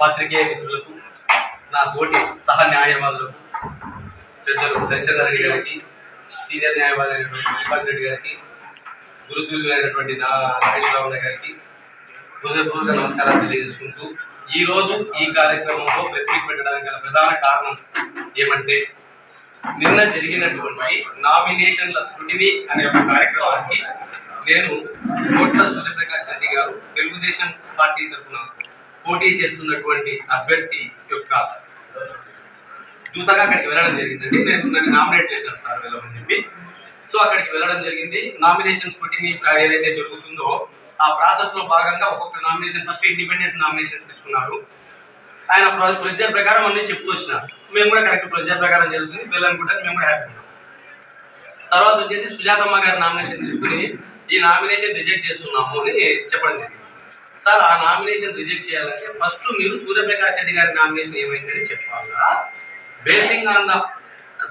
పాత్రికేయ మిత్రులకు నా తోటి సహ న్యాయవాదులకు పెద్దలు హరిచంద్ర రెడ్డి గారికి సీనియర్ న్యాయవాది అయినటువంటి దీపక్ రెడ్డి గారికి గురుతులు అయినటువంటి నా నాగేశ్వరరావు గారికి హృదయపూర్వక నమస్కారాలు తెలియజేసుకుంటూ ఈరోజు ఈ కార్యక్రమంలో ప్రెస్ మీట్ పెట్టడానికి గల ప్రధాన కారణం ఏమంటే నిన్న జరిగినటువంటి నామినేషన్ల స్కృటిని అనే ఒక కార్యక్రమానికి నేను కోట్ల సూర్యప్రకాష్ రెడ్డి గారు తెలుగుదేశం పార్టీ తరఫున పోటీ చేస్తున్నటువంటి అభ్యర్థి యొక్క దూతగా అక్కడికి వెళ్ళడం జరిగిందండి. నేను నన్ను నామినేట్ చేశాను సార్ వెళ్ళమని చెప్పి. సో అక్కడికి వెళ్ళడం జరిగింది. నామినేషన్ స్క్రూటినీ ఏదైతే జరుగుతుందో ఆ ప్రాసెస్లో భాగంగా ఒక్కొక్క నామినేషన్ ఫస్ట్ ఇండిపెండెంట్ నామినేషన్స్ తీసుకున్నారు. ఆయన ప్రొసీజర్ ప్రకారం అన్ని చెప్తూ వచ్చినారు. మేము కూడా కరెక్ట్ ప్రొసీజర్ ప్రకారం జరుగుతుంది. వెళ్ళాలనుకుంటాను మేము కూడా హ్యాపీ ఉన్నాం. తర్వాత వచ్చేసి సుజాతమ్మ గారి నామినేషన్ తీసుకుని ఈ నామినేషన్ రిజెక్ట్ చేస్తున్నాము అని చెప్పడం జరిగింది. సార్ ఆ నామినేషన్ రిజెక్ట్ చేయాలంటే ఫస్ట్ మీరు సూర్యప్రకాష్ రెడ్డి గారి నామినేషన్ ఏమైందని చెప్పాలా? Basing on the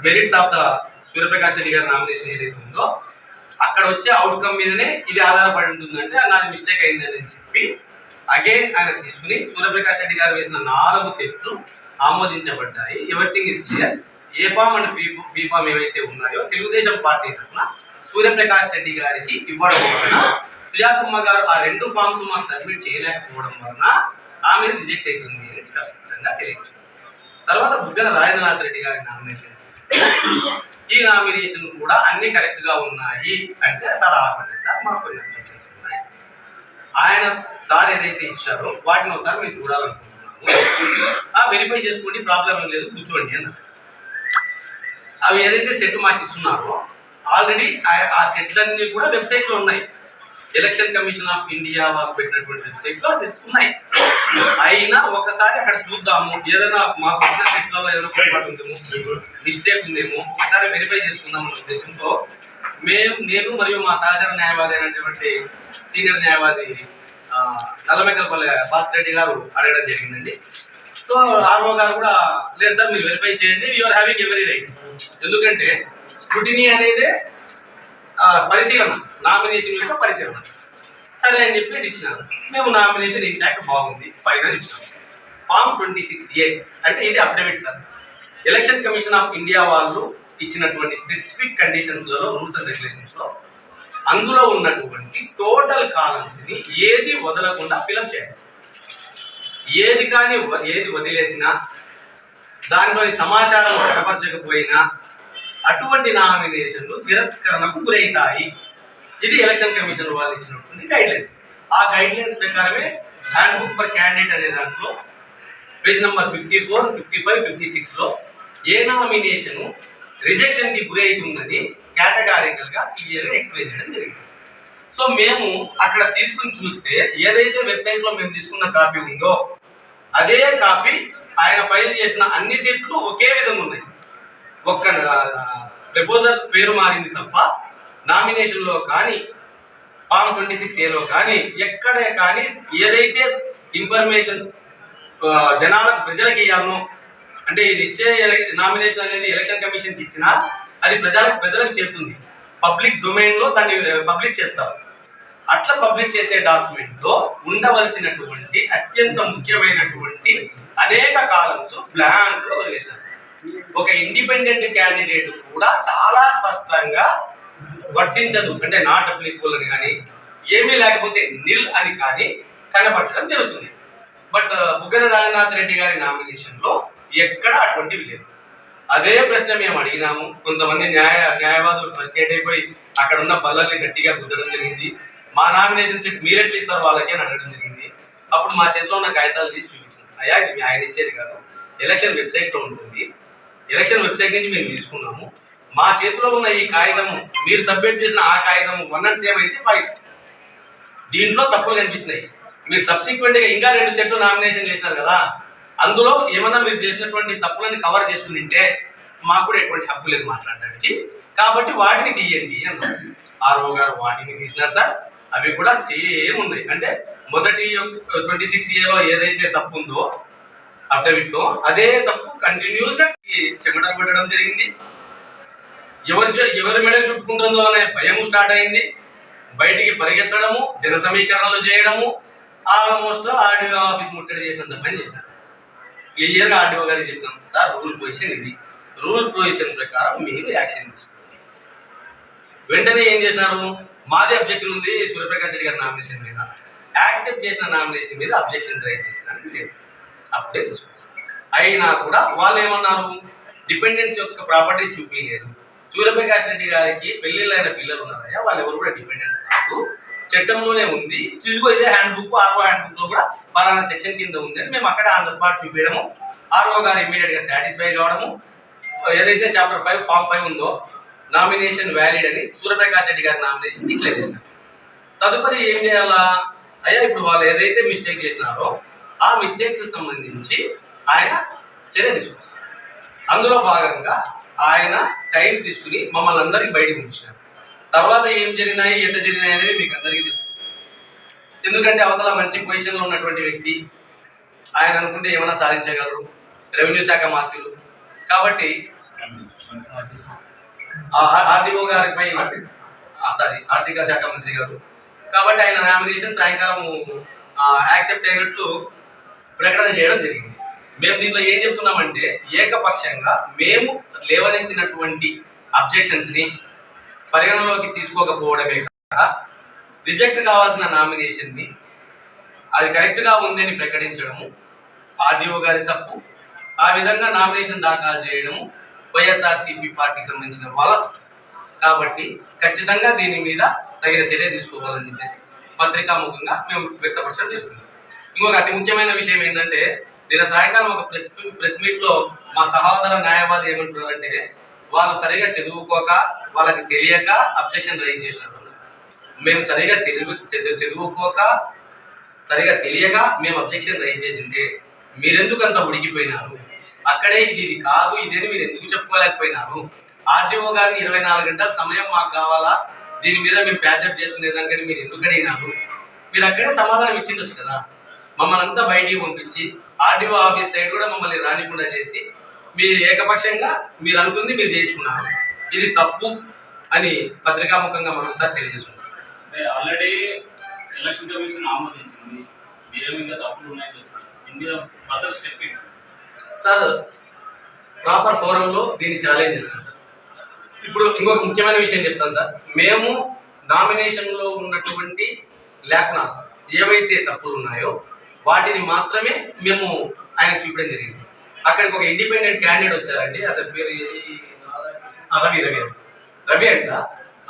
merits of the Suryaprakash Reddy గారి నామినేషన్ ఏదైతే ఉందో అక్కడ వచ్చే అవుట్కమ్ మీదనే ఇది ఆధారపడి ఉంటుందంటే నాది మిస్టేక్ అయిందని చెప్పి అగైన్ ఆయన తీసుకుని సూర్యప్రకాష్ రెడ్డి గారు వేసిన నాలుగు సెట్లు ఆమోదించబడ్డాయి. Everything is clear A form and B B form ఏవైతే ఉన్నాయో తెలుగుదేశం పార్టీ తరఫున సూర్యప్రకాష్ రెడ్డి గారికి ఇవ్వడం వలన సుజాతమ్మ గారు ఆ రెండు ఫామ్స్ మాకు సబ్మిట్ చేయలేకపోవడం వలన ఆమె రిజెక్ట్ అవుతుంది అని స్పష్టంగా తెలియదు తర్వాత బుగ్గన రాజనాథ్ రెడ్డి గారి నామినేషన్ తీసుకుని ఈ నామినేషన్ కూడా అన్ని కరెక్ట్గా ఉన్నాయి అంటే సార్ ఆపండి సార్ మాకు కొన్ని అబ్జెక్షన్స్ ఉన్నాయి. ఆయన సార్ ఏదైతే ఇచ్చారో వాటిని ఒకసారి మేము చూడాలనుకుంటున్నాము. వెరిఫై చేసుకోండి ప్రాబ్లం ఏం లేదు కూర్చోండి అన్నారు. అవి ఏదైతే సెట్ మాకు ఇస్తున్నారో ఆల్రెడీ ఆ సెట్లన్నీ కూడా వెబ్సైట్లో ఉన్నాయి. ఎలక్షన్ కమిషన్ ఆఫ్ ఇండియా వాళ్ళు పెట్టినటువంటి వెబ్సైట్లో సెట్స్ ఉన్నాయి. అయినా ఒకసారి అక్కడ చూద్దాము. ఏదైనా మాకు వచ్చిన సెట్లలో ఏదైనా పొరపాటు ఉందేమో మిస్టేక్ ఉందేమో ఒకసారి వెరిఫై చేసుకుందాం అనే ఉద్దేశంతో మేము నేను మరియు మా సహచర న్యాయవాది అయినటువంటి సీనియర్ న్యాయవాది నల్లమెకల్పల్లి భాస్కర్ రెడ్డి గారు అడగడం జరిగిందండి. సో ఆర్ఓ గారు కూడా లేదు సార్ మీరు వెరిఫై చేయండి. యూఆర్ హ్యావింగ్ ఎవరీ రైట్ ఎందుకంటే స్క్రూటినీ అనేదే పరిశీలన నామినేషన్ యొక్క పరిశీలన. సరే అని చెప్పేసి ఇచ్చినాను మేము నామినేషన్ ఇంటాక్ట్ బాగుంది ఫైనల్ ఇచ్చినాం. ఫామ్ ట్వంటీ సిక్స్ ఏ అంటే ఇది affidavit sir election commission of India వాళ్ళు ఇచ్చినటువంటి స్పెసిఫిక్ కండిషన్స్లలో రూల్స్ అండ్ రెగ్యులేషన్స్లో అందులో ఉన్నటువంటి టోటల్ కాలమ్స్ని ఏది వదలకుండా ఫిలప్ చేయాలి. ఏది కానీ ఏది వదిలేసినా దానిలోని సమాచారం కనపరచకపోయినా అటువంటి నామినేషన్లు తిరస్కరణకు గురవుతాయి ఇది ఎలక్షన్ కమిషన్ వాళ్ళు ఇచ్చినటువంటి గైడ్ లైన్స్ ఆ గైడ్ లైన్స్ ప్రకారమే హ్యాండ్ బుక్ ఫర్ క్యాండిడేట్ అనే దాంట్లో page number fifty four fifty five fifty సిక్స్లో ఏ నామినేషన్ రిజెక్షన్కి గురి అవుతుందని కేటగారికల్గా క్లియర్గా ఎక్స్ప్లెయిన్ చేయడం జరిగింది. సో మేము అక్కడ తీసుకుని చూస్తే ఏదైతే వెబ్సైట్లో మేము తీసుకున్న కాపీ ఉందో అదే కాపీ ఆయన ఫైల్ చేసిన అన్ని సీట్లు ఒకే విధంగా ఉన్నాయి. ఒక్క ప్రపోజల్ పేరు మారింది తప్ప నామినేషన్లో కానీ ఫామ్ ట్వంటీ సిక్స్ ఏలో కానీ ఎక్కడ కానీ ఏదైతే ఇన్ఫర్మేషన్ జనాలకు ప్రజలకు ఇవ్వాలనో అంటే ఇది ఇచ్చే నామినేషన్ అనేది ఎలక్షన్ కమిషన్కి ఇచ్చినా అది ప్రజలకు ప్రజలకు చేరుతుంది. పబ్లిక్ డొమైన్లో దాన్ని పబ్లిష్ చేస్తారు. అట్లా పబ్లిష్ చేసే డాక్యుమెంట్లో ఉండవలసినటువంటి అత్యంత ముఖ్యమైనటువంటి అనేక కాలమ్స్ బ్లాంక్ వదిలేసినారు. ఒక ఇండిపెండెంట్ క్యాండిడేట్ కూడా చాలా స్పష్టంగా వర్తించదు. అంటే నాట్ అప్లికబుల్ అని కానీ ఏమీ లేకపోతే నిల్ అని కానీ కనపరచడం జరుగుతుంది. బట్ uh, బుగ్గన రాజనాథ్ రెడ్డి గారి నామినేషన్లో ఎక్కడ అటువంటివి లేవు అదే ప్రశ్న మేము అడిగినాము. కొంతమంది న్యాయ న్యాయవాదులు ఫ్రస్ట్రేట్ అయిపోయి అక్కడ ఉన్న బల్లల్ని గట్టిగా గుద్దడం జరిగింది. మా నామినేషన్ సీట్ మీరెట్లు ఇస్తారు వాళ్ళకి అని అడగడం జరిగింది. అప్పుడు మా చేతిలో ఉన్న కాగితాలు తీసి చూపించాను అయ్యా ఇది మీ ఆయన ఇచ్చేది కాదు. ఎలక్షన్ వెబ్సైట్లో ఉంటుంది. ఎలక్షన్ వెబ్సైట్ నుంచి మేము తీసుకున్నాము. మా చేతిలో ఉన్న ఈ కాగితము మీరు సబ్మిట్ చేసిన ఆ కాగితము వన్ అండ్ సేమ్ అయితే ఫైవ్ దీంట్లో తప్పులు కనిపించినాయి. మీరు సబ్సిక్వెంట్గా ఇంకా రెండు సెట్లు నామినేషన్ చేసినారు కదా అందులో ఏమన్నా మీరు చేసినటువంటి తప్పులను కవర్ చేసుకుని ఉంటే మాకు కూడా ఎటువంటి హక్కు లేదు మాట్లాడడానికి. కాబట్టి వాటిని తీయండి అన్నారు. ఆర్ఓ గారు వాటిని తీసినారు సార్. అవి కూడా సేమ్ ఉన్నాయి. అంటే మొదటి ట్వంటీ సిక్స్ ఇయర్లో ఏదైతే తప్పు ఉందో అఫిడవిట్లో అదే తప్పు. కంటిన్యూస్గా చెమట కొట్టడం జరిగింది. ఎవరి ఎవరి మెడలు చుట్టుకుంటుందో అనే భయము స్టార్ట్ అయింది. బయటికి పరిగెత్తడము జన సమీకరణలు చేయడము ఆల్మోస్ట్ ఆర్డీఓ ఆఫీస్ ముట్టడి చేసినంత పని చేశారు. క్లియర్గా ఆర్డీఓ గారికి చెప్తాం సార్ రూల్ పొజిషన్ ఇది. రూల్ పొజిషన్ ప్రకారం మీరు యాక్షన్ తీసుకోండి. వెంటనే ఏం చేసినారు? మాది అబ్జెక్షన్ ఉంది. సూర్యప్రకాష్ రెడ్డి గారి నామినేషన్ మీద. యాక్సెప్ట్ చేసిన నామినేషన్ మీద అబ్జెక్షన్ డ్రైవ్ చేసినానికి లేదు. అప్పుడే అయినా కూడా వాళ్ళు ఏమన్నారు డిపెండెన్స్ యొక్క ప్రాపర్టీ చూపించలేదు సూర్యప్రకాష్ రెడ్డి గారికి పెళ్ళిళ్ళైన పిల్లలు ఉన్నారయ్యా వాళ్ళు ఎవరు కూడా డిపెండెన్స్ కాదు. చట్టంలోనే ఉంది. చూసుకో ఇదే హ్యాండ్ బుక్ ఆర్ఓ హ్యాండ్ బుక్లో కూడా పలానా సెక్షన్ కింద ఉంది అని మేము అక్కడ ఆన్ ద స్పాట్ చూపించడము ఆర్ఓ గారు ఇమీడియట్గా సాటిస్ఫై కావడము. ఏదైతే చాప్టర్ ఫైవ్ ఫామ్ ఫైవ్ ఉందో నామినేషన్ వ్యాలిడ్ అని సూర్యప్రకాష్ రెడ్డి గారి నామినేషన్ డిక్లేర్ చేసినారు తదుపరి ఏం చేయాలా? అయ్యా ఇప్పుడు వాళ్ళు ఏదైతే మిస్టేక్ చేసినారో ఆ మిస్టేక్స్ సంబంధించి ఆయన చర్య తీసుకోవాలి అందులో భాగంగా ఆయన టైం తీసుకుని మమ్మల్ని అందరికీ బయటకు ఉంచారు తర్వాత ఏం జరిగినాయి ఎట్ట జరిగినాయి అనేది మీకు అందరికీ తెలుసు. ఎందుకంటే అవతల మంచి పొజిషన్లో ఉన్నటువంటి వ్యక్తి ఆయన అనుకుంటే ఏమైనా సాధించగలరు. రెవెన్యూ శాఖ మాత్రులు కాబట్టి ఆర్టీఓ గారిపై సారీ ఆర్థిక శాఖ మంత్రి గారు. కాబట్టి ఆయన నామినేషన్ సాయంకాలం యాక్సెప్ట్ అయినట్లు ప్రకటన చేయడం జరిగింది. మేము దీంట్లో ఏం చెప్తున్నామంటే ఏకపక్షంగా మేము లేవనెత్తినటువంటి అబ్జెక్షన్స్ని పరిగణలోకి తీసుకోకపోవడమే కాక రిజెక్ట్ కావాల్సిన నామినేషన్ని అది కరెక్ట్గా ఉందని ప్రకటించడము ఆర్డీఓ గారి తప్పు ఆ విధంగా నామినేషన్ దాఖలు చేయడము వైఎస్ఆర్సీపీ పార్టీకి సంబంధించిన వాళ్ళ కాబట్టి ఖచ్చితంగా దీని మీద తగిన చర్య తీసుకోవాలని చెప్పేసి పత్రికాముఖంగా మేము వ్యక్తపరచడం జరుగుతుంది. ఇంకొక అతి ముఖ్యమైన విషయం ఏంటంటే నిన్న సాయంకాలం ఒక ప్రెస్ ప్రెస్ మీట్లో మా సహోదర న్యాయవాది ఏమంటున్నారంటే వాళ్ళు సరిగా చదువుకోక వాళ్ళకి తెలియక అబ్జెక్షన్ రైజ్ చేసినారు మేము సరిగా తెలివి చదువుకోక సరిగా తెలియక మేము అబ్జెక్షన్ రైజ్ చేసిందే. మీరెందుకు అంత ఉడికిపోయినారు? అక్కడే ఇది ఇది కాదు ఇదేని మీరు ఎందుకు చెప్పుకోలేకపోయినారు? ఆర్డీఓ గారిని ఇరవై నాలుగు గంటల సమయం మాకు కావాలా? దీని మీద మేము ప్యాచప్ చేసుకునేదానికని మీరు ఎందుకు అడిగినారు? మీరు అక్కడే సమాధానం ఇచ్చిండొచ్చు కదా. మమ్మల్ని అంతా బయటికి పంపించి ఆర్డీఓ ఆఫీస్ సైడ్ కూడా మమ్మల్ని రానికుండా చేసి మీ ఏకపక్షంగా మీరు అనుకుంది మీరు చేయించుకున్నారు. ఇది తప్పు అని పత్రికాముఖంగా మరొకసారి తెలియజేసుకుంటున్నాను అంటే ఆల్రెడీ ఎలక్షన్ కమిషన్ ఆమోదించింది. మీరేమి ఇంకా తప్పులు ఉన్నాయి సార్ ప్రాపర్ ఫోరంలో దీన్ని ఛాలెంజ్ చేస్తాం సార్. ఇప్పుడు ఇంకొక ముఖ్యమైన విషయం చెప్తాను సార్. మేము నామినేషన్లో ఉన్నటువంటి ల్యాకునాస్ ఏవైతే తప్పులు ఉన్నాయో వాటిని మాత్రమే మేము ఆయన చూపించడం జరిగింది. అక్కడికి ఒక ఇండిపెండెంట్ క్యాండిడేట్ వచ్చారండి. అతని పేరు ఏది? రవి రవి. రవి. అంట.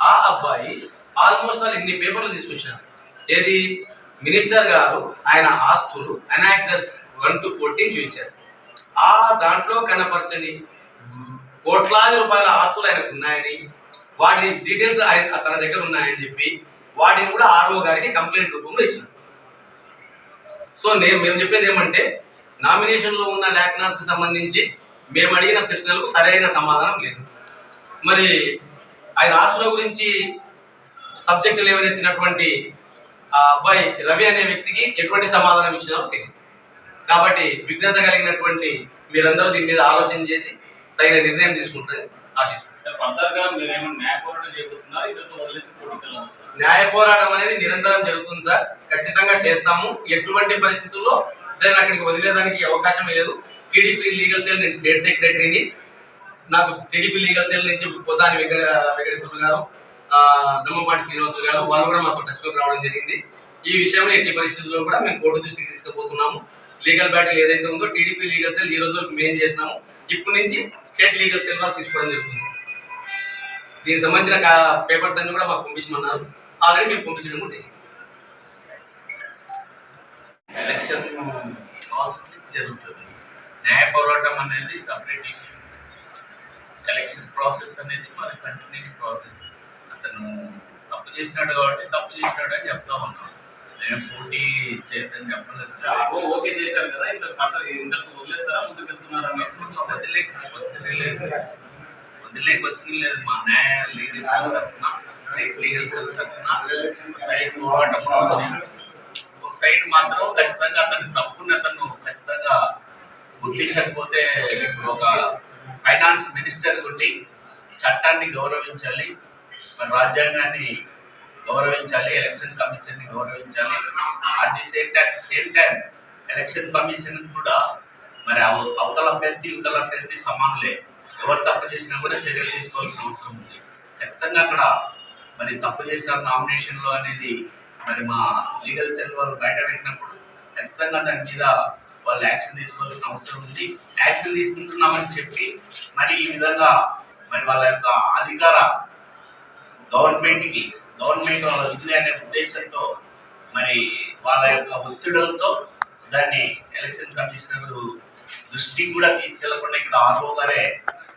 ఆ అబ్బాయి ఆల్మోస్ట్ ఆల్ ఇన్ని పేపర్లు తీసుకొచ్చినారు. ఏది? మినిస్టర్ గారు ఆయన ఆస్తులు అనాక్సర్స్ వన్ టు ఫోర్టీన్ చూపించారు. ఆ దాంట్లో కనపరచని కోట్లాది రూపాయల ఆస్తులు ఆయనకు ఉన్నాయని వాటి డీటెయిల్స్ ఆయన తన దగ్గర ఉన్నాయని చెప్పి వాటిని కూడా ఆర్ఓ గారికి కంప్లైంట్ రూపంలో ఇచ్చారు సో నేను మేము చెప్పేది ఏమంటే నామినేషన్లో ఉన్న ల్యాక్నాస్కి సంబంధించి మేము అడిగిన ప్రశ్నలకు సరైన సమాధానం లేదు. మరి ఆయన ఆస్తుల గురించి సబ్జెక్టులు లేవనెత్తినటువంటి అబ్బాయి రవి అనే వ్యక్తికి ఎటువంటి సమాధానం ఇచ్చినారో తెలియదు. కాబట్టి విఘ్నత కలిగినటువంటి మీరందరూ దీని మీద ఆలోచన చేసి తగిన నిర్ణయం తీసుకుంటారని ఆశిస్తున్నాను న్యాయ పోరాటం అనేది నిరంతరం జరుగుతుంది సార్. ఖచ్చితంగా చేస్తాము. ఎటువంటి పరిస్థితుల్లో దాన్ని అక్కడికి వదిలేదానికి అవకాశం లేదు. టీడీపీ లీగల్ సెల్ నేను స్టేట్ సెక్రటరీని నాకు టీడీపీ లీగల్ సెల్ నుంచి పోసాని వెంకట వెంకటేశ్వరులు గారు దమ్మపాటి శ్రీనివాసులు గారు వాళ్ళు కూడా మాతో టచ్లోకి రావడం జరిగింది. ఈ విషయంలో ఎట్టి పరిస్థితుల్లో కూడా మేము కోర్టు దృష్టికి తీసుకుపోతున్నాము. లీగల్ బ్యాటిల్ ఏదైతే ఉందో టీడీపీ లీగల్ సెల్ ఈ రోజు వరకు మేము చేసినాము. ఇప్పటి నుంచి స్టేట్ లీగల్ సెల్ వాళ్ళు తీసుకోవడం జరుగుతుంది దీనికి సంబంధించిన పేపర్స్ అన్ని కూడా మాకు పంపించమన్నారు. ఆల్రెడీ మేము పంపించడం కూడా జరిగింది. ఎలక్షన్ ప్రాసెస్ జరుగుతుంది. న్యాయ పోరాటం అనేది సపరేట్ ఇష్యూ ఎలక్షన్ ప్రాసెస్ అనేది మన కంటిన్యూస్ ప్రాసెస్ అతను తప్పు చేసినాడు కాబట్టి తప్పు చేసినాడు అని చెప్తా ఉన్నాం. మేము పోటీ చేయొద్దని చెప్పలేదు. ఓకే చేశారు కదా. ఇంత ఇంతకు వదిలేస్తారా? ముందుకు వెళ్తున్నారా? మీరు వదిలే క్వశ్చన్ లేదు వదిలే క్వశ్చన్ లేదు మా న్యాయ లీగల్ తరఫున స్టేట్ లీగల్ సెల్ తరఫున సైడ్ పోరాటం ఒక సైడ్ మాత్రం ఖచ్చితంగా అతని తప్పుని అతను ఖచ్చితంగా గుర్తించకపోతే ఇప్పుడు ఒక ఫైనాన్స్ మినిస్టర్ ఉండి చట్టాన్ని గౌరవించాలి మరి రాజ్యాంగాన్ని గౌరవించాలి ఎలక్షన్ కమిషన్ని గౌరవించాలి. At the same time same time election commission కూడా మరి అవ- అవతల అభ్యర్థి యువతల అభ్యర్థి సమానులే. ఎవరు తప్పు చేసినా కూడా చర్యలు తీసుకోవాల్సిన అవసరం ఉంది. ఖచ్చితంగా అక్కడ మరి తప్పు చేస్తారు నామినేషన్లో అనేది మరి మా లీగల్ సెల్ వాళ్ళు బయట పెట్టినప్పుడు ఖచ్చితంగా దాని మీద వాళ్ళు యాక్షన్ తీసుకోవాల్సిన అవసరం ఉంది. యాక్షన్ తీసుకుంటున్నామని చెప్పి మరి ఈ విధంగా మరి వాళ్ళ యొక్క అధికార గవర్నమెంట్కి గవర్నమెంట్ వాళ్ళ ఉంది అనే ఉద్దేశంతో మరి వాళ్ళ యొక్క ఒత్తిడులతో దాన్ని ఎలక్షన్ కమిషనర్ దృష్టికి కూడా తీసుకెళ్ళకుండా ఇక్కడ ఆర్ఓ గారే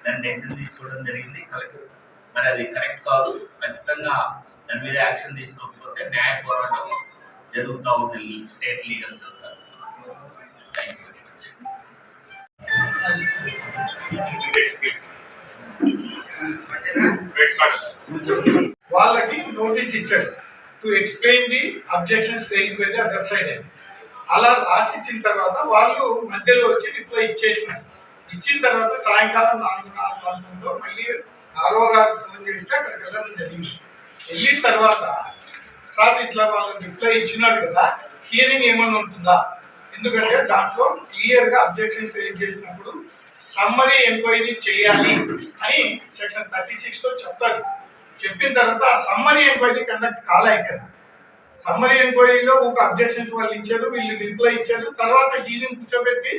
దాన్ని డెసిషన్ తీసుకోవడం జరిగింది. కలెక్టర్ మరి అది కరెక్ట్ కాదు. ఖచ్చితంగా దాని మీద యాక్షన్ తీసుకోకపోతే న్యాయ పోరాటం జరుగుతూ ఉంది state legal cell thank you వాళ్ళకి నోటీస్ ఇచ్చాడు. To explain the objections raise by the other side అని అలా రాసి ఇచ్చిన తర్వాత వాళ్ళు మధ్యలో వచ్చి రిప్లై ఇచ్చేసినారు. ఇచ్చిన తర్వాత సాయంకాలం నాలుగు నాలుగు నాలుగులో మళ్ళీ ఆరో గారు ఫోన్ చేస్తే అక్కడికి వెళ్ళడం జరిగింది. వెళ్ళిన తర్వాత సార్ ఇట్లా వాళ్ళు రిప్లై ఇచ్చినారు కదా హియరింగ్ ఏమైనా ఉంటుందా? ఎందుకంటే దాంట్లో క్లియర్గా అబ్జెక్షన్స్ రేజ్ చేసినప్పుడు సమ్మరీ ఎంక్వైరీ చేయాలి అని సెక్షన్ థర్టీ సిక్స్లో చెప్తారు చెప్పిన తర్వాత ఆ సమ్మరీ ఎంక్వైరీ కండక్ట్ కాలే ఇక్కడ. సమ్మరీ ఎంక్వైరీలో ఒక అబ్జెక్షన్స్ వాళ్ళు ఇచ్చారు వీళ్ళు రిప్లై ఇచ్చారు. తర్వాత హీరింగ్ కూర్చోబెట్టి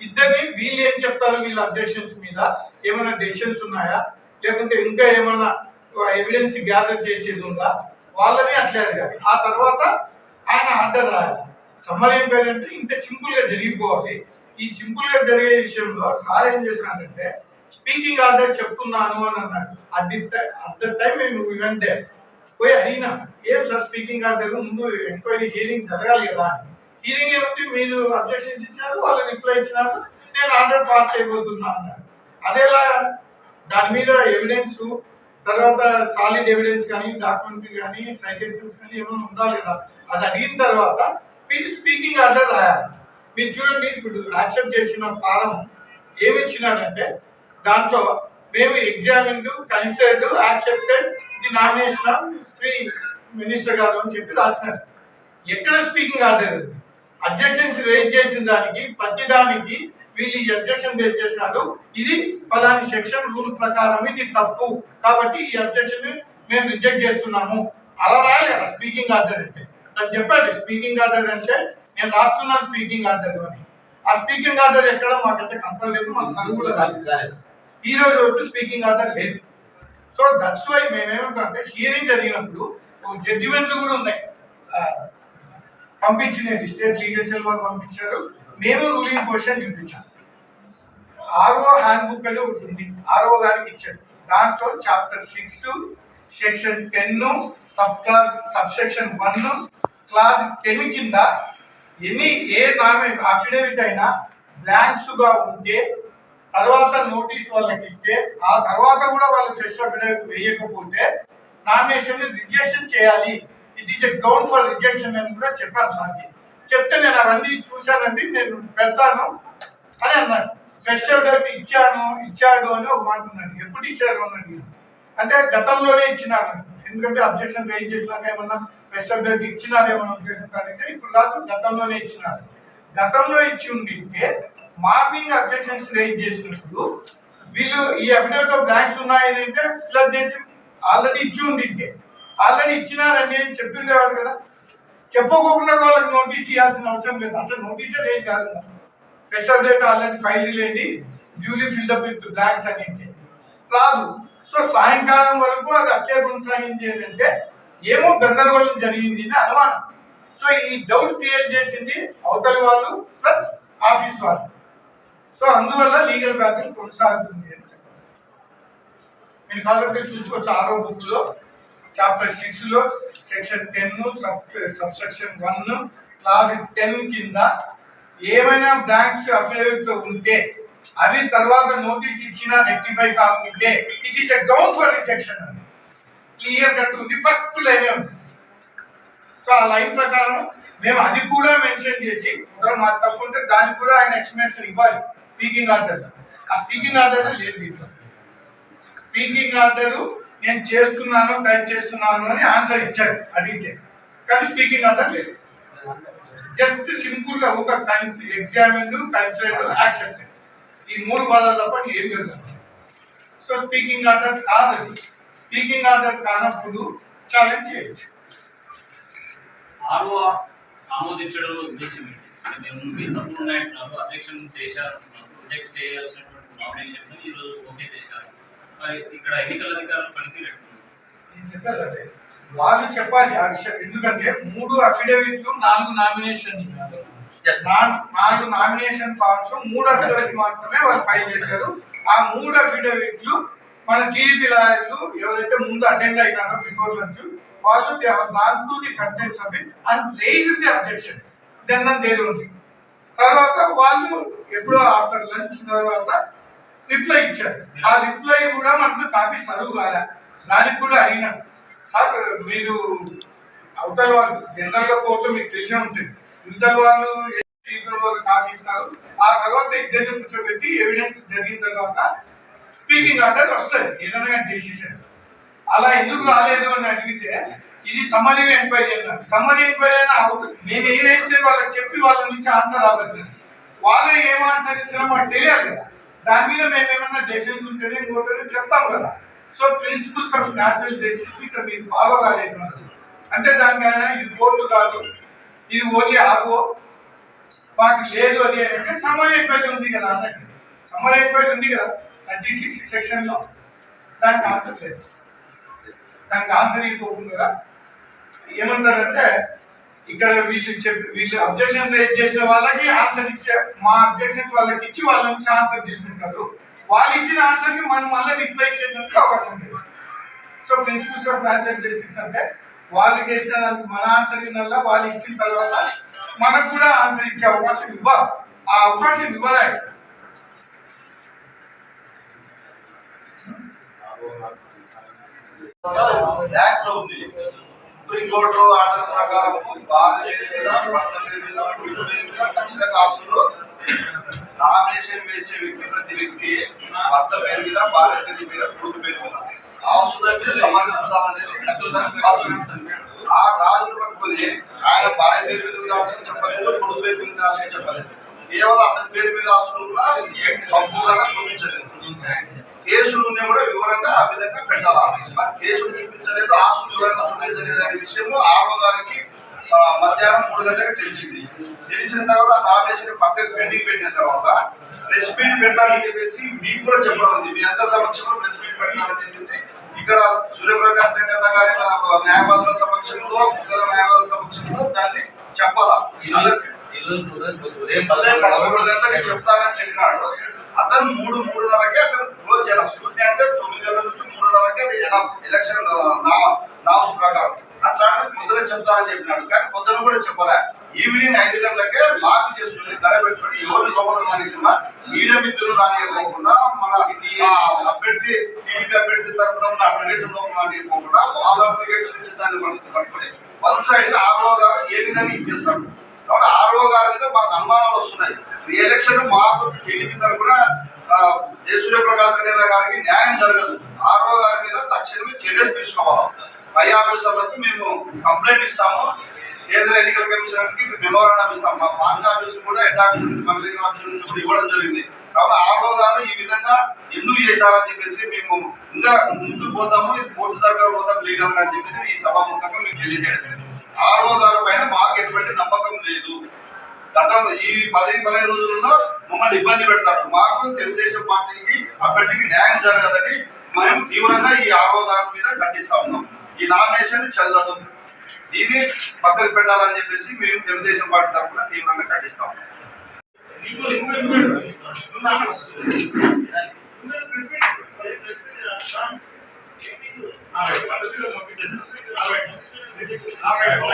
ఇద్దరిని వీళ్ళు ఏం చెప్తారు వీళ్ళ అబ్జెక్షన్స్ మీద? ఏమైనా డెసిషన్స్ ఉన్నాయా? లేకుంటే ఇంకా ఏమన్నా ఎవిడెన్స్ గ్యాదర్ చేసేది ఉందా? వాళ్ళని అట్లా అడగాలి. ఆ తర్వాత ఆయన ఆర్డర్ రాయాలి. సమ్మర్ ఏం అంటే ఇంత సింపుల్గా జరిగిపోవాలి. ఈ సింపుల్గా జరిగే విషయంలో సార్ ఏం చేసినాడంటే స్పీకింగ్ ఆర్డర్ చెప్తున్నాను అని అన్నాడు. At the at the time మేము ఈవెంట్ పోయి అడిగినా ఏం సార్ స్పీకింగ్ ఆర్డర్ ముందు ఎంక్వైరీ హీరింగ్ జరగాలి కదా అని. హీరింగ్ ఏమిటి మీరు అబ్జెక్షన్స్ ఇచ్చినారు వాళ్ళు రిప్లై ఇచ్చినారు. నేను ఆర్డర్ పాస్ చేయబోతున్నా అన్నాడు. అదేలా దాని మీద ఎవిడెన్స్ తర్వాత సాలిడ్ ఎవిడెన్స్ కానీ డాక్యుమెంటరీ కానీ సైటేషన్స్ కానీ ఏమైనా ఉండాలి కదా అది అడిగిన తర్వాత మీరు స్పీకింగ్ ఆర్డర్ రాయాలి. మీరు చూడండి ఇప్పుడు యాక్సెప్ట్ చేసిన ఫారం ఏమి ఇచ్చినాడంటే దాంట్లో మేము examined considered accepted the nomination of Shri minister గారు అని చెప్పి రాసినారు. ఎక్కడ స్పీకింగ్ ఆర్డర్ ఉంది అబ్జెక్షన్స్ రేజ్ చేసిన దానికి ప్రతి దానికి వీళ్ళు ఈ అబ్జెక్షన్ రేజ్ చేసినారు? ఇది ఫలాని సెక్షన్ రూల్ ప్రకారం ఇది తప్పు. కాబట్టి ఈ అబ్జెక్షన్ మేము రిజెక్ట్ చేస్తున్నాము. అలా రాయాలి కదా స్పీకింగ్ ఆర్డర్ అంటే. తను చెప్పాడు స్పీకింగ్ ఆర్డర్ అంటే నేను రాస్తున్నాను స్పీకింగ్ ఆర్డర్ అని. ఆ స్పీకింగ్ ఆర్డర్ ఎక్కడ? మాకైతే కంట్రోల్ లేదు మాకు చదువు కూడా కాలేదు. ఈ రోజు వరకు స్పీకింగ్ ఆర్డర్ లేదు. సో దట్స్ వై మేమేమంటామంటే హియరింగ్ జరిగినప్పుడు జడ్జిమెంట్లు కూడా ఉన్నాయి. ఆ, పంపించినట్టు స్టేట్ లీగల్ సెల్ వాళ్ళు పంపించారు. మేము రూలింగ్ పొజిషన్ చూపించాం. ఆర్ఓ హ్యాండ్ బుక్ అని ఒకటి ఉంది ఆర్ఓ గారికి ఇచ్చాడు. దాంట్లో chapter six section ten sub clause sub section one clause ten కింద ఎనీ ఏ నామే అఫిడవిట్ అయినా బ్లాంక్స్గా ఉంటే తర్వాత నోటీస్ వాళ్ళకి ఇస్తే ఆ తర్వాత కూడా వాళ్ళు ఫ్రెష్ అఫిడవిట్ వేయకపోతే నామినేషన్ రిజెక్షన్ చేయాలి. It is a ground for rejection అని కూడా చెప్పాను సార్కి. చెప్తే నేను అవన్నీ చూశానండి నేను పెడతాను అని అన్నాడు. ఫ్రెష్ అఫిడవిట్ ఇచ్చాను ఇచ్చాడు అని ఒక మాట ఉన్నాడు. ఎప్పుడు ఇచ్చాడు అని అంటే గతంలోనే ఇచ్చినారు ఎందుకంటే అబ్జెక్షన్ రైజ్ చేసినాక ఏమన్నా ఫ్రెష్ అప్డేట్ ఇచ్చినారు ఏమన్నా ఉద్దేశంతో ఇప్పుడు కాదు గతంలోనే ఇచ్చినారు గతంలో ఇచ్చి ఉండింటే మార్నింగ్ అబ్జెక్షన్స్ రైజ్ చేసినప్పుడు వీళ్ళు ఈ అఫిడవిట్ ఆఫ్ బ్లాంక్స్ ఉన్నాయని అంటే ఫిల్అప్ చేసి ఆల్రెడీ ఇచ్చి ఉండింటే. ఆల్రెడీ ఇచ్చినారండి అని చెప్పిండేవాడు కదా? చెప్పుకోకుండా వాళ్ళకి నోటీస్ ఇవ్వాల్సిన అవసరం లేదు. అసలు నోటీసే రేజ్ కాదు S R date already file లేండి duly filled up with blocks అని అంటే రాదు సో సాయంకాలం వరకు అది అట్లే కొనసాగింది ఏంటంటే ఏమో గందరగోళం జరిగింది అని అనుమానం. సో ఈ డౌట్ క్రియేట్ చేసింది అవతలి వాళ్ళు ప్లస్ ఆఫీస్ వాళ్ళు. సో అందువల్ల లీగల్ బ్యాటిల్ కొనసాగుతుంది అని చెప్పారు. మీరు కాబట్టి చూసుకోవచ్చు ఆరో బుక్లో చాప్టర్ సిక్స్లో section ten sub sub section one clause ten కింద ఏమైనా బ్లాంక్స్ అఫిడవిట్ ఉంటే అవి తర్వాత నోటీస్ ఇచ్చినా రెక్టిఫై కాకుంటే it is a ground for rejection అని. క్లియర్ కట్ ఉంది ఫస్ట్ లైనే ఉంది. సో ఆ లైన్ ప్రకారం మేము అది కూడా మెన్షన్ చేసి ఒకవేళ మాకు తప్పు ఉంటే దానికి కూడా ఆయన ఎక్స్ప్లెనేషన్ ఇవ్వాలి. స్పీకింగ్ ఆర్డర్ ఆ స్పీకింగ్ ఆర్డర్ లేదు స్పీకింగ్ ఆర్డర్ నేను చేస్తున్నాను టైప్ చేస్తున్నాను అని ఆన్సర్ ఇచ్చాడు అడిగితే. కానీ స్పీకింగ్ ఆర్డర్ లేదు. జస్ట్ సింపుల్గా ఒక ఎగ్జామిన్ కన్సిడర్డ్ యాక్సెప్టెడ్ ఈ మూడు పదాలు తప్ప ఏం లేదు. సో స్పీకింగ్ ఆర్డర్ కాదు. స్పీకింగ్ ఆర్డర్ కానప్పుడు ఛాలెంజ్ చేయొచ్చు. ఆర్ఓ ఆమోదించడంలో ఉద్దేశం మేము మీరు తప్పులు ఉన్నాయంటున్నారు అధ్యక్షులు చేశారు. రిజెక్ట్ చేయాల్సినటువంటి నామినేషన్ ఈ రోజు ఓకే చేశారు. మరి ఇక్కడ ఎన్నికల అధికారులు పనితీరు? నేను చెప్పేది అదే. వాళ్ళు చెప్పాలి ఆ విషయం. ఎందుకంటే మూడు అఫిడవిట్లు నాలుగు నామినేషన్ నాలుగు నామినేషన్ ఫార్మ్స్ మూడు అఫిడవిట్ మాత్రమే వాళ్ళు ఫైల్ చేశారు. ఆ మూడు అఫిడవిట్లు మన టీడీపీ లాయర్లు ఎవరైతే ముందు అటెండ్ అయినారో బిఫోర్ లంచ్ వాళ్ళు they have gone to the contents of it and raise the objection then and there ఉంది తర్వాత వాళ్ళు ఎప్పుడో ఆఫ్టర్ లంచ్ తర్వాత రిప్లై ఇచ్చారు. ఆ రిప్లై కూడా మనకు కాపీ సర్వ్ కాలే. దానికి కూడా అడిగినాం సార్ మీరు అవతల వాళ్ళు జనరల్గా కోర్టులో మీకు తెలిసే ఉంటుంది. ఇద్దరు వాళ్ళు ఇవతల ఇస్తారు ఆ తర్వాత ఇద్దరిని కూర్చోబెట్టి ఎవిడెన్స్ జరిగిన తర్వాత స్పీకింగ్ అంటే వస్తుంది ఏదైనా డెసిషన్ అలా ఎందుకు రాలేదు అని అడిగితే ఇది సమ్మరీ ఎంక్వైరీ అన్నారు. సమ్మరీ ఎంక్వైరీ అయినా అవుతుంది నేను ఏం వేస్తే వాళ్ళకి చెప్పి వాళ్ళ నుంచి ఆన్సర్ రాబట్లేదు వాళ్ళు ఏం ఆన్సర్ ఇస్తారో మాకు తెలియాలి కదా. దాని మీద మేము ఏమన్నా డెసిషన్స్ ఉంటేనే ఇంకోటో చెప్తాం కదా. So principles of natural justice ఇక్కడ మీరు ఫాలో కాలేదు అంటే దానికైనా ఇది కోర్టు కాదు. ఇది ఓన్లీ ఆగో. మాకు లేదు అని అంటే సమ్మరీ ఎంక్వైరీ ఉంది కదా అన్నట్టు. సమ్మర్ ఎంక్వైరీ ఉంది కదా థర్టీ సిక్స్ సెక్షన్లో. దానికి ఆన్సర్ లేదు. దానికి ఆన్సర్ ఇవ్వకుండా ఏమంటారంటే ఇక్కడ వీళ్ళు చెప్పి వీళ్ళు అబ్జెక్షన్ రేజ్ చేసిన వాళ్ళకి ఆన్సర్ ఇచ్చే మా అబ్జెక్షన్స్ వాళ్ళకి ఇచ్చి వాళ్ళ నుంచి ఆన్సర్ తీసుకుంటారు వాళ్ళు ఇచ్చిన ఆన్సర్ని మనం మళ్ళీ రిప్లై చేయడానికి అవకాశం లేదు. So principles of natural justice అంటే వాళ్ళు చేసిన దానికి మన ఆన్సర్ వినాలా వాళ్ళు ఇచ్చిన తర్వాత మనకు కూడా ఆన్సర్ ఇచ్చే అవకాశం ఇవ్వాలి ఆ అవకాశం ఇవ్వలే. సుప్రీంకోర్టు ఆర్డర్ ప్రకారం భార్య మీద మీద ఖచ్చితంగా ఆస్తులు నామినేషన్ వేసే వ్యక్తి ప్రతి వ్యక్తి భర్త పేరు మీద భార్య పేరు మీద కొడుకు పేరు మీద. ఆస్తులంటే సమర్పించాలనేది ఖచ్చితంగా కాదు ఆ రాజును పట్టుకుని ఆయన భార్య పేరు మీద రాసుకుని చెప్పలేదు కొడుకు పేరు మీద రాసుకుని చెప్పలేదు. కేవలం అతని పేరు మీద రాసుకుని కూడా సంపూర్ణంగా చూపించలేదు. కేసులు ఉన్నా కూడా వివరంగా ఆ విధంగా పెట్టాలి? మరి కేసులు చూపించలేదు ఆస్తులు వివరంగా చూపించలేదు అనే విషయము ఆరో గారికి మధ్యాహ్నం మూడు గంటలకు తెలిసింది. తెలిసిన తర్వాత నామినేషన్ పక్కకు పెండింగ్ పెట్టిన తర్వాత ప్రెస్ మీట్ పెట్టాలని చెప్పేసి మీకు కూడా చెప్పడం ఉంది. మీ అందరి సమక్షంలో ప్రెస్ మీట్ పెట్టాలని చెప్పేసి ఇక్కడ సూర్యప్రకాష్ రెడ్డి అన్న గారి న్యాయవాదుల సమక్షంలో ఇతర న్యాయవాదుల సమక్షంలో దాన్ని చెప్పాలా? గంటలకు చెప్తానని చెప్పినాడు. అతను మూడు మూడున్నరకే అతను క్లోజ్ చేయాలి. షూట్ అంటే తొమ్మిది గంటల నుంచి మూడున్నరకే అది ఎలా ఎలక్షన్ నామ్స్ ప్రకారం. అట్లాంటి పొద్దున చెప్తానని చెప్పినాడు. కానీ పొద్దున కూడా చెప్పలే. ఈవినింగ్ ఐదు గంటలకే లాక్ చేసుకుని ధర పెట్టుకుని ఎవరు లోపల రానియకుండా మీడియా మిత్రులు రానియకోకుండా మన అభ్యర్థి టీడీపీ అభ్యర్థి తరఫున ఉన్న అప్లికేషన్ లోపల రానియకోకుండా వాళ్ళ అప్లికేషన్ ఇచ్చిన దాన్ని పట్టుకుని వన్ సైడ్ ఆర్ఓ గారు ఏ విధంగా ఇచ్చేస్తాడు కాబట్టి ఆర్ఓ గారి మీద మాకు అనుమానాలు వస్తున్నాయి. ఈ ఎలక్షన్ మాకు టీడీపీ తరఫున జయసూర్య ప్రకాశ్ రెడ్డి గారికి న్యాయం జరగదు. ఆర్ఓ గారి మీద తక్షణమే చర్యలు తీసుకోవాలి. పై ఆఫీసర్లకు మేము కంప్లైంట్ ఇస్తాము. కేంద్ర ఎన్నికల కమిషనర్కి మెమోరాండం ఇస్తాం. మా పార్టీ ఆఫీస్ కూడా హెడ్ ఆఫీస్ నుంచి మంగళగిరి ఆఫీస్ నుంచి కూడా ఇవ్వడం జరిగింది. కాబట్టి ఆ గారు ఈ విధంగా ఎందుకు చేశారని చెప్పేసి మేము ఇంకా ముందుకు పోతాము ఇది కోర్టు దగ్గర పోతాం లీగల్గా అని చెప్పేసి ఈ సభాముఖంగా మీకు తెలియజేయడం ఆ రోజు పైన మాకు ఎటువంటి నమ్మకం లేదు. గతం ఈ పది పదిహేను రోజుల్లో మమ్మల్ని ఇబ్బంది పెడతాడు. మాకు తెలుగుదేశం పార్టీకి అప్పటికి న్యాయం జరగదని మేము తీవ్రంగా ఈ ఆర్ఓ మీద ఖండిస్తా ఉన్నాం. ఈ నామినేషన్ చెల్లదు దీన్ని పక్కకు పెట్టాలని చెప్పేసి మేము తెలుగుదేశం పార్టీ తరఫున తీవ్రంగా ఖండిస్తాం All right.